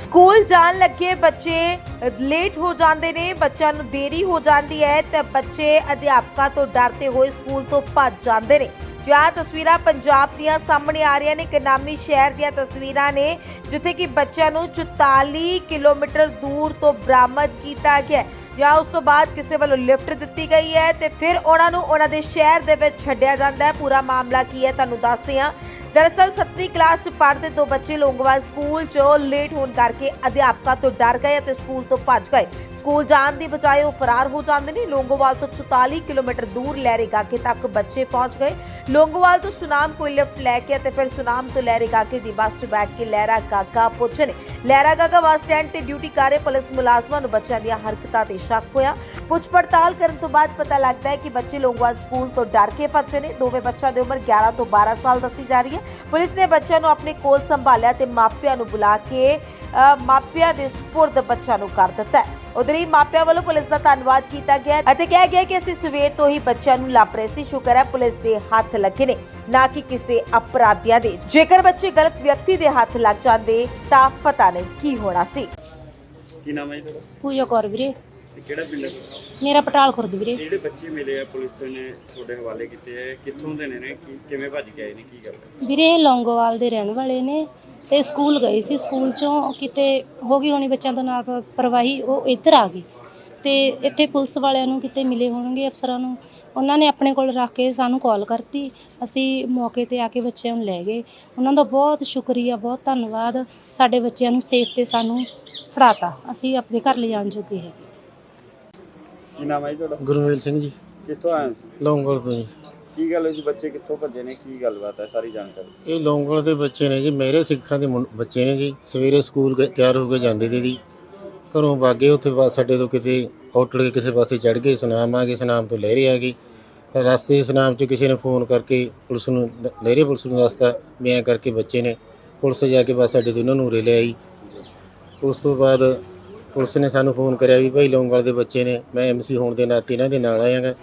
School ਜਾਣ ਲੱਗੇ ਬੱਚੇ ਲੇਟ ਹੋ ਜਾਂਦੇ ਨੇ, ਬੱਚਿਆਂ ਨੂੰ ਦੇਰੀ ਹੋ ਜਾਂਦੀ ਹੈ ਤੇ ਬੱਚੇ ਅਧਿਆਪਕਾਂ ਤੋਂ ਡਰਦੇ ਹੋਏ ਸਕੂਲ ਤੋਂ ਭੱਜ ਜਾਂਦੇ ਨੇ। ਜੋ ਤਸਵੀਰਾਂ ਪੰਜਾਬ ਦੀਆਂ ਸਾਹਮਣੇ ਆ ਰਹੀਆਂ ਨੇ, ਇੱਕ ਨਾਮੀ ਸ਼ਹਿਰ ਦੀਆਂ ਤਸਵੀਰਾਂ ਨੇ, ਜਿੱਥੇ ਕਿ ਬੱਚਿਆਂ ਨੂੰ 44 ਕਿਲੋਮੀਟਰ ਦੂਰ ਤੋਂ ਬਰਾਮਦ ਕੀਤਾ ਗਿਆ। ਜਾਂ ਉਸ ਤੋਂ ਬਾਅਦ ਕਿਸੇ ਵੱਲੋਂ ਲਿਫਟ ਦਿੱਤੀ ਗਈ ਹੈ ਤੇ ਫਿਰ ਉਹਨਾਂ ਨੂੰ ਉਹਨਾਂ ਦੇ ਸ਼ਹਿਰ ਦੇ ਵਿੱਚ ਛੱਡਿਆ ਜਾਂਦਾ ਹੈ। ਪੂਰਾ ਮਾਮਲਾ ਕੀ ਹੈ ਤੁਹਾਨੂੰ ਦੱਸਦੇ ਹਾਂ। ਦਰਅਸਲ 7ਵੀਂ ਕਲਾਸ 'ਚ ਪੜ੍ਹਦੇ ਦੋ ਬੱਚੇ ਲੋਂਗੋਵਾਲ ਸਕੂਲ ਚ ਲੇਟ ਹੋਣ ਕਰਕੇ ਅਧਿਆਪਕਾਂ ਤੋਂ ਡਰ ਗਏ ਅਤੇ ਸਕੂਲ ਤੋਂ ਭੱਜ ਗਏ। ਸਕੂਲ ਜਾਣ ਦੀ ਬਜਾਏ ਉਹ ਫਰਾਰ ਹੋ ਜਾਂਦੇ ਨੇ। ਲੋਂਗੋਵਾਲ ਤੋਂ 44 ਕਿਲੋਮੀਟਰ ਦੂਰ ਲਹਿਰੇ ਗਾਗੇ ਤੱਕ ਬੱਚੇ ਪਹੁੰਚ ਗਏ। ਲੋਂਗੋਵਾਲ ਤੋਂ ਸੁਨਾਮ ਕੋਈ ਲਿਫਟ ਲੈ ਕੇ ਅਤੇ ਫਿਰ ਸੁਨਾਮ ਤੋਂ ਲਹਿਰੇ ਗਾਗੇ ਦੀ ਬੱਸ 'ਚ ਬੈਠ ਕੇ ਲਹਿਰਾ ਗਾਗਾ ਪਹੁੰਚੇ ਨੇ। ਲਹਿਰਾ ਗਾਗਾ ਬੱਸ ਸਟੈਂਡ ਤੇ ਡਿਊਟੀ ਕਰ ਰਹੇ ਪੁਲਿਸ ਮੁਲਾਜ਼ਮਾਂ ਨੂੰ ਬੱਚਿਆਂ ਦੀਆਂ ਹਰਕਤਾਂ ਤੇ ਸ਼ੱਕ ਹੋਇਆ। ਪੁੱਛ ਪੜਤਾਲ ਕਰਨ ਤੋਂ ਬਾਅਦ ਪਤਾ ਲੱਗਦਾ ਹੈ ਕਿ ਬੱਚੇ ਲੋਂਗੋਵਾਲ ਸਕੂਲ ਤੋਂ ਡਰ ਕੇ ਭੱਜੇ ਨੇ। ਦੋਵੇਂ ਬੱਚਿਆਂ ਦੀ ਉਮਰ 11 ਤੋਂ 12 ਸਾਲ ਦੱਸੀ ਜਾ ਰਹੀ ਹੈ। ਪੁਲਿਸ ਨੇ ਬੱਚਿਆਂ ਨੂੰ ਆਪਣੇ ਕੋਲ ਸੰਭਾਲਿਆ ਤੇ ਮਾਪਿਆਂ ਨੂੰ ਬੁਲਾ ਕੇ ਮਾਪਿਆਂ ਦੇ ਸਪੁਰਦ ਬੱਚਿਆਂ ਨੂੰ ਕਰ ਦਿੱਤਾ। ਉਧਰ ਹੀ ਮਾਪਿਆਂ ਵੱਲੋਂ ਪੁਲਿਸ ਦਾ ਧੰਨਵਾਦ ਕੀਤਾ ਗਿਆ ਅਤੇ ਕਿਹਾ ਗਿਆ ਕਿ ਅਸੀਂ ਸਵੇਰ ਤੋਂ ਹੀ ਬੱਚਿਆਂ ਨੂੰ ਲੱਭ ਰਹੇ ਸੀ। ਸ਼ੁਕਰ ਹੈ ਪੁਲਿਸ ਦੇ ਹੱਥ ਲੱਗੇ ਨੇ ਨਾ ਕਿ ਕਿਸੇ ਅਪਰਾਧੀਆਂ ਦੇ। ਜੇਕਰ ਬੱਚੇ ਗਲਤ ਵਿਅਕਤੀ ਦੇ ਹੱਥ ਲੱਗ ਜਾਂਦੇ ਤਾਂ ਪਤਾ ਨਹੀਂ ਕੀ ਹੋਣਾ ਸੀ। ਕੀ ਨਾਮ ਹੈ ਤੁਹਾਡਾ? ਪੂਜਾ ਕੌਰ ਵੀਰੇ। ਤੇ ਕਿਹੜਾ ਪਿੰਡ ਹੈ? ਮੇਰਾ ਪਟਾਲ ਖੁਰਦ ਵੀਰੇ। ਜਿਹੜੇ ਬੱਚੇ ਮਿਲੇ ਆ ਪੁਲਿਸ ਨੇ ਤੁਹਾਡੇ ਹਵਾਲੇ ਕੀਤੇ ਆ ਕਿੱਥੋਂ ਦੇ ਨੇ ਨੇ? ਕੀ ਕਿਵੇਂ ਭੱਜ ਕੇ ਆਏ ਨੇ? ਕੀ ਗੱਲ? ਹੈ ਵੀਰੇ ਇਹ ਲੌਂਗੋਵਾਲ ਦੇ ਰਹਿਣ ਵਾਲੇ ਨੇ ਤੇ ਸਕੂਲ ਗਏ ਸੀ। ਸਕੂਲ ਚੋਂ ਕਿਤੇ ਹੋ ਗਈ ਹੋਣੀ ਬੱਚਿਆਂ ਤੋਂ ਨਾਲ ਪਰਵਾਹੀ ਉਹ ਇੱਧਰ ਆ ਗਏ। ਤੇ ਇੱਥੇ ਪੁਲਿਸ ਵਾਲਿਆਂ ਨੂੰ ਕਿਤੇ ਮਿਲੇ ਹੋਣਗੇ ਅਫਸਰਾਂ ਨੂੰ ਉਹਨਾਂ ਨੇ ਆਪਣੇ ਕੋਲ ਰੱਖ ਕੇ ਸਾਨੂੰ ਕਾਲ ਕਰਤੀ। ਅਸੀਂ ਮੌਕੇ ਤੇ ਆ ਕੇ ਬੱਚਿਆਂ ਨੂੰ ਲੈ ਗਏ। ਉਹਨਾਂ ਦਾ ਬਹੁਤ ਸ਼ੁਕਰੀਆ ਬਹੁਤ ਧੰਨਵਾਦ। ਸਾਡੇ ਬੱਚਿਆਂ ਨੂੰ ਸੇਫ ਤੇ ਸਾਨੂੰ ਫੜਾਤਾ। ਅਸੀਂ ਆਪਣੇ ਘਰ ਲਿਜਾਣ ਜੋਗੇ ਹੈਗੇ। ਕੀ ਨਾਮ ਹੈ ਜੀ ਤੁਹਾਡਾ? ਗੁਰਮੇਲ ਸਿੰਘ ਜੀ। ਕਿੱਥੋਂ ਆਏ ਹੋ? ਲੌਂਗਲ ਤੋਂ ਜੀ। ਕੀ ਗੱਲ ਹੈ ਜੀ? ਬੱਚੇ ਕਿੱਥੋਂ ਭੱਜੇ ਨੇ? ਕੀ ਗੱਲਬਾਤ ਹੈ? ਸਾਰੀ ਜਾਣਕਾਰੀ। ਇਹ ਲੌਂਗਲ ਦੇ ਬੱਚੇ ਨੇ ਜੀ। ਮੇਰੇ ਸਿੱਖਾਂ ਦੇ ਮੁੰ- ਬੱਚੇ ਨੇ ਜੀ। ਸਵੇਰੇ ਸਕੂਲ ਗਏ ਤਿਆਰ ਹੋ ਕੇ ਜਾਂਦੇ ਤੇ ਜੀ। ਘਰੋਂ ਬਾਗੇ ਉੱਥੇ ਬਸ ਸਾਡੇ ਤੋਂ ਕਿਤੇ ਹੋਟਲ ਕੇ ਕਿਸੇ ਪਾਸੇ ਚੜ ਗਏ ਸੁਨਾਮ ਆ ਗਏ ਸੁਨਾਮ ਤੋਂ ਲਹਿਰੇ ਆ ਗਈ ਫਿਰ ਰਸਤੇ ਸੁਨਾਮ ਚ ਕਿਸੇ ਨੇ ਫੋਨ ਕਰਕੇ ਪੁਲਿਸ ਨੂੰ ਲ- ਲਹਿਰੇ ਪੁਲਿਸ ਨੂੰ ਦੱਸਤਾ ਵੀ ਐਂ ਕਰਕੇ ਬੱਚੇ ਨੇ। ਪੁਲਿਸ ਜਾ ਕੇ ਬਸ ਸਾਡੇ ਤੋਂ ਉਹਨਾਂ ਨੂੰ ਉਰੇ ਲੈ ਆਈ। ਉਸ ਤੋਂ ਬਾਅਦ ਪੁਲਿਸ ਨੇ ਸਾਨੂੰ ਫੋਨ ਕਰਿਆ ਵੀ ਭਾਈ ਲੌਂਗਲ ਦੇ ਬੱਚੇ ਨੇ ਮੈਂ ਐਮਸੀ ਹੋਣ ਦੇ ਨਾਤੇ ਇਹਨਾਂ ਦੇ ਨਾਲ ਆਇਆਗਾ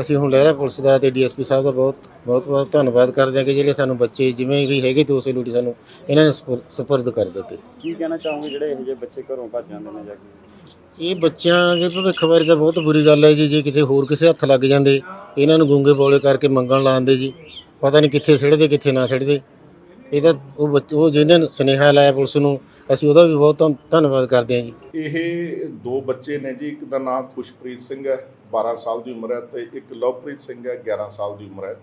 ਅਸੀਂ ਹੁਣ ਲਹਿਰਾ ਪੁਲਿਸ ਦਾ ਤੇ ਡੀਐਸਪੀ ਸਾਹਿਬ ਦਾ ਬਹੁਤ ਬਹੁਤ ਬਹੁਤ ਧੰਨਵਾਦ ਕਰਦੇ ਹਾਂ ਕਿ ਜਿਹੜੇ ਸਾਨੂੰ ਬੱਚੇ ਜਿਵੇਂ ਵੀ ਹੈਗੇ ਤੇ ਉਸੇ ਲੂਟੀ ਸਾਨੂੰ ਇਹਨਾਂ ਨੇ ਸਪੁਰ- ਸਪੁਰਦ ਕਰ ਦਿੱਤੇ। ਕੀ ਕਹਿਣਾ ਚਾਹੋਗੇ ਜਿਹੜੇ ਇਹੋ ਜਿਹੇ ਬੱਚੇ ਘਰੋਂ ਭੱਜ ਜਾਂਦੇ ਨੇ ਜਾ ਕੇ? ਇਹ ਬੱਚਿਆਂ ਦੇ ਭਵਿੱਖ ਬਾਰੇ ਤਾਂ ਬਹੁਤ ਬੁਰੀ ਗੱਲ ਹੈ ਜੀ ਜੇ ਕਿਤੇ ਹੋਰ ਕਿਸੇ ਹੱਥ ਲੱਗ ਜਾਂਦੇ ਇਹਨਾਂ ਨੂੰ ਗੂੰਗੇ ਬੋਲੇ ਕਰਕੇ ਮੰਗਣ ਲਾਉਂਦੇ ਜੀ ਪਤਾ ਨਹੀਂ ਕਿੱਥੇ ਸਿੱਟਦੇ ਕਿੱਥੇ ਨਾ ਸਿੱਟਦੇ। ਇਹ ਤਾਂ ਉਹ ਬੱਚ- ਉਹ ਜਿਹਨੇ ਸੁਨੇਹਾ ਲਾਇਆ ਪੁਲਿਸ ਨੂੰ ਅਸੀਂ ਉਹਦਾ ਵੀ ਬਹੁਤ ਧੰਨ- ਧੰਨਵਾਦ ਕਰਦੇ ਹਾਂ ਜੀ। ਇਹ ਦੋ ਬੱਚੇ ਨੇ ਜੀ, ਇੱਕ ਦਾ ਨਾਮ ਖੁਸ਼ਪ੍ਰੀਤ ਸਿੰਘ ਹੈ 12 ਸਾਲ ਦੀ ਉਮਰ ਹੈ ਤੇ ਇੱਕ ਲਵਪ੍ਰੀਤ ਸਿੰਘ ਹੈ 11 ਸਾਲ ਦੀ ਉਮਰ ਹੈ।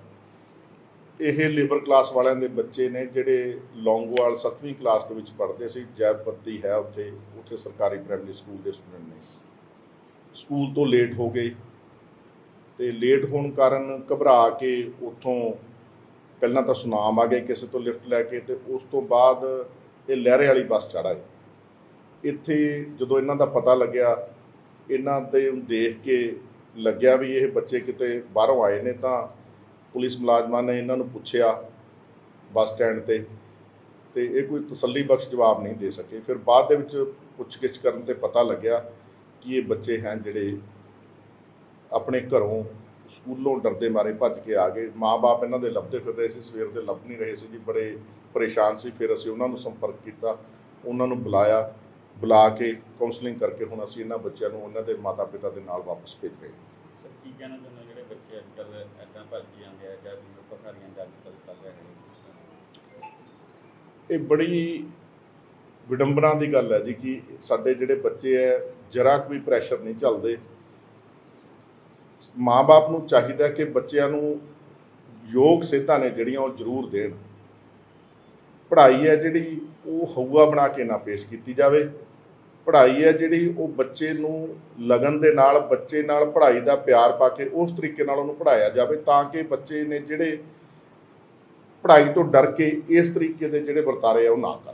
ਇਹ ਲੇਬਰ ਕਲਾਸ ਵਾਲਿਆਂ ਦੇ ਬੱਚੇ ਨੇ, ਜਿਹੜੇ ਲੌਂਗੋਵਾਲ 7ਵੀਂ ਕਲਾਸ ਦੇ ਵਿੱਚ ਪੜ੍ਹਦੇ ਸੀ ਜੈਪੱਤੀ ਹੈ ਉੱਥੇ ਉੱਥੇ ਸਰਕਾਰੀ ਪ੍ਰਾਇਮਰੀ ਸਕੂਲ ਦੇ ਸਟੂਡੈਂਟ ਨੇ। ਸਕੂਲ ਤੋਂ ਲੇਟ ਹੋ ਗਏ ਤੇ ਲੇਟ ਹੋਣ ਕਾਰਨ ਘਬਰਾ ਕੇ ਉੱਥੋਂ ਪਹਿਲਾਂ ਤਾਂ ਸੁਨਾਮ ਆ ਗਏ ਕਿਸੇ ਤੋਂ ਲਿਫਟ ਲੈ ਕੇ ਤੇ ਉਸ ਤੋਂ ਬਾਅਦ ਇਹ ਲਹਿਰੇ ਵਾਲੀ ਬੱਸ ਚੜ੍ਹਾਏ ਇੱਥੇ ਜਦੋਂ ਇਹਨਾਂ ਦਾ ਪਤਾ ਲੱਗਿਆ, ਇਹਨਾਂ ਦੇ ਦੇਖ ਕੇ ਲੱਗਿਆ ਵੀ ਇਹ ਬੱਚੇ ਕਿਤੇ ਬਾਹਰੋਂ ਆਏ ਨੇ ਤਾਂ ਪੁਲਿਸ ਮੁਲਾਜ਼ਮਾਂ ਨੇ ਇਹਨਾਂ ਨੂੰ ਪੁੱਛਿਆ ਬੱਸ ਸਟੈਂਡ ਤੇ ਤੇ ਇਹ ਕੋਈ ਤਸੱਲੀ ਬਖਸ਼ ਜਵਾਬ ਨਹੀਂ ਦੇ ਸਕੇ। ਫਿਰ ਬਾਅਦ ਦੇ ਵਿੱਚ ਪੁੱਛਗਿੱਛ ਕਰਨ ਤੇ ਪਤਾ ਲੱਗਿਆ ਕਿ ਇਹ ਬੱਚੇ ਹਨ ਜਿਹੜੇ ਆਪਣੇ ਘਰੋਂ ਸਕੂਲੋਂ ਡਰਦੇ ਮਾਰੇ ਭੱਜ ਕੇ ਆ ਗਏ। ਮਾਪੇ ਇਹਨਾਂ ਦੇ ਲੱਭਦੇ ਫਿਰ ਰਹੇ ਸੀ ਸਵੇਰ ਦੇ ਲੱਭ ਨਹੀਂ ਰਹੇ ਸੀ ਜੀ ਬੜੇ ਪਰੇਸ਼ਾਨ ਸੀ। ਫਿਰ ਅਸੀਂ ਉਹਨਾਂ ਨੂੰ ਸੰਪਰਕ ਕੀਤਾ ਉਹਨਾਂ ਨੂੰ ਬੁਲਾਇਆ ਬੁਲਾ ਕੇ ਕਾਉਂਸਲਿੰਗ ਕਰਕੇ ਹੁਣ ਅਸੀਂ ਇਹਨਾਂ ਬੱਚਿਆਂ ਨੂੰ ਉਹਨਾਂ ਦੇ ਮਾਤਾ-ਪਿਤਾ ਦੇ ਨਾਲ ਵਾਪਸ ਭੇਜ ਰਹੇ ਸਰ ਕੀ ਕਹਿਣਾ ਚਾਹੁੰਦੇ ਜਿਹੜੇ ਬੱਚੇ ਅੱਜ ਕੱਲ ਐਦਾਂ ਭੱਜ ਜਾਂਦੇ ਆ ਜਾਂ ਜਿਵੇਂ ਭਖਾਰੀਆਂ ਦਾ ਅੱਜ ਕੱਲ ਚੱਲ ਰਿਹਾ ਹੈ ਇਹ ਬੜੀ ਵਿਡੰਬਨਾ ਦੀ ਗੱਲ ਹੈ ਜੀ ਕਿ ਸਾਡੇ ਜਿਹੜੇ ਬੱਚੇ ਹੈ ਜਰਾ ਕੋਈ ਪ੍ਰੈਸ਼ਰ ਨਹੀਂ ਚੱਲਦੇ। ਮਾਪੇ ਨੂੰ ਚਾਹੀਦਾ ਕਿ ਬੱਚਿਆਂ ਨੂੰ ਯੋਗ ਸਿੱਧਾਂ ਨੇ ਜਿਹੜੀਆਂ ਉਹ ਜ਼ਰੂਰ ਦੇਣ। ਪੜ੍ਹਾਈ ਹੈ ਜਿਹੜੀ ਉਹ ਹਊਆ ਬਣਾ ਕੇ ਨਾ ਪੇਸ਼ ਕੀਤੀ ਜਾਵੇ। ਪੜ੍ਹਾਈ ਹੈ ਜਿਹੜੀ ਉਹ ਬੱਚੇ ਨੂੰ ਲਗਨ ਦੇ ਨਾਲ, ਬੱਚੇ ਨਾਲ ਪੜ੍ਹਾਈ ਦਾ ਪਿਆਰ ਪਾ ਕੇ ਉਸ ਤਰੀਕੇ ਨਾਲ ਉਹਨੂੰ ਪੜ੍ਹਾਇਆ ਜਾਵੇ ਤਾਂ ਕਿ ਬੱਚੇ ਨੇ ਜਿਹੜੇ ਪੜ੍ਹਾਈ ਤੋਂ ਡਰ ਕੇ ਇਸ ਤਰੀਕੇ ਦੇ ਜਿਹੜੇ ਵਰਤਾਰੇ ਆ ਉਹ ਨਾ ਕਰਨ।